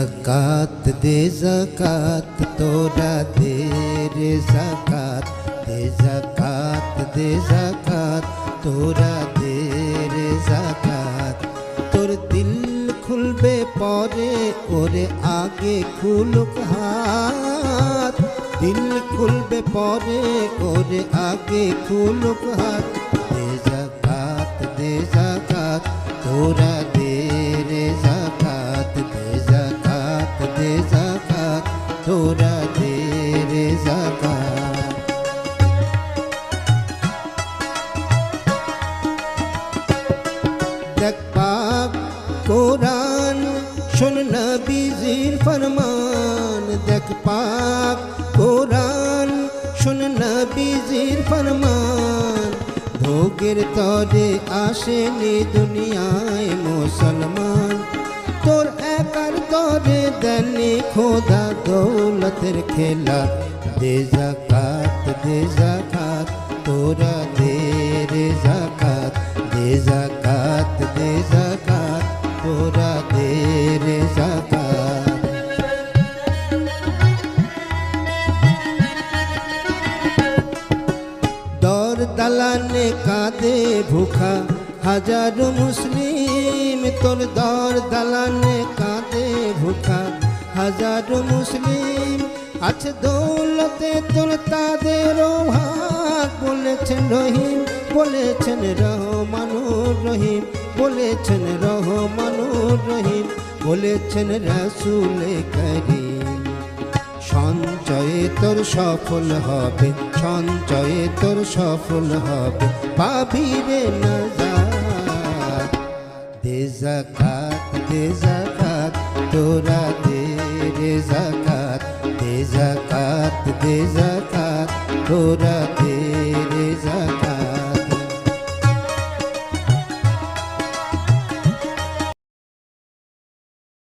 জাকাত দে জাকাত তোরা দে রে জাকাত দে জাকাত দে জাকাত তোরা দে রে জাকাত তোর দিল খুলবে পরে ওরে আগে খুলুক হাত দিল খুলবে পরে ওরে আগে খুলুক হাত দে জাকাত দে জাকাত তোরা তোরা দে রে জাকাত দেখ পাক কোরআন, শোন নবীজির ফরমান। দেখ পাক কোরআন, শোন নবীজির ফরমান। ভোগের তরে আসেনি দুনিয়ায় মুসলমান। তোর একার তরে দেনি খোদা দৌলতের খেলা দে জাকাত দে জাকাত তোরা দে রে জাকাত দে জাকাত দে জাকাত তোরা দে রে জাকাত দর দালানে কাঁদে ভুখা হাজারো মুসলিম তোর দর দালানে কাঁদে ভুখা হাজারো মুসলিম আছে দৌলতে তোর তাদের ভাগ বলেছেন রহিম, বলেছেন রহমানুর রহিম, বলেছেন রহমানুর রহিম, বলেছেন রাসুলে করিম। সঞ্চয়ে তোর সফল হবে, সঞ্চয়ে তোর সফল হবে, পাবি রে নাজাত। দে জাকাত দে জাকাত, তোরা দে de zakat de zakat dezakat.